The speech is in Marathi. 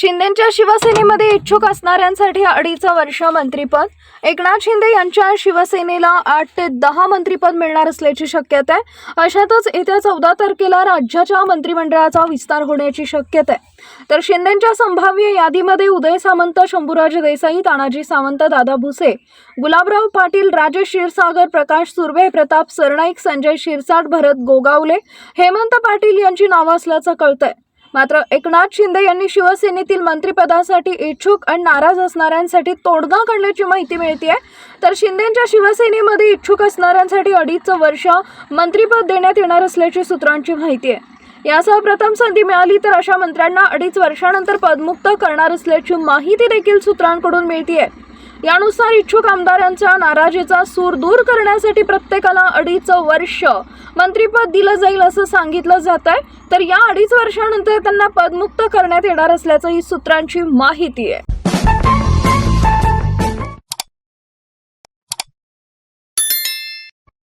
शिंदेच्या शिवसेनेमध्ये इच्छुक असणाऱ्यांसाठी अडीच वर्ष मंत्रीपद. एकनाथ शिंदे यांच्या शिवसेनेला आठ ते दहा मंत्रीपद मिळणार असल्याची शक्यता आहे. अशातच येत्या चौदा तारखेला राज्याच्या मंत्रिमंडळाचा विस्तार होण्याची शक्यता आहे. तर शिंदेच्या संभाव्य यादीमध्ये उदय सामंत शंभूराज देसाई तानाजी सावंत दादा भुसे गुलाबराव पाटील राजेश क्षीरसागर प्रकाश सुर्वे प्रताप सरनाईक संजय शिरसाट भरत गोगावले हेमंत पाटील यांची नावं असल्याचं कळतंय. मात्र एकनाथ शिंदे यांनी शिवसेनेतील मंत्रिपदासाठी इच्छुक आणि नाराज असणाऱ्यांसाठी तोडगा काढल्याची माहिती मिळते तर शिंदेच्या शिवसेनेमध्ये इच्छुक असणाऱ्यांसाठी अडीच वर्ष मंत्रिपद देण्यात येणार असल्याची सूत्रांची माहिती आहे यासह प्रथम संधी मिळाली तर अशा मंत्र्यांना अडीच वर्षानंतर पदमुक्त करणार असल्याची माहिती देखील सूत्रांकडून मिळतीये. यानुसार इच्छुक आमदारांच्या नाराजीचा सूर दूर करण्यासाठी प्रत्येकाला अडीच वर्ष मंत्रिपद दिलं जाईल असं सांगितलं जात आहे. तर या अडीच वर्षानंतर त्यांना पदमुक्त करण्यात येणार असल्याचं ही सूत्रांची माहिती आहे.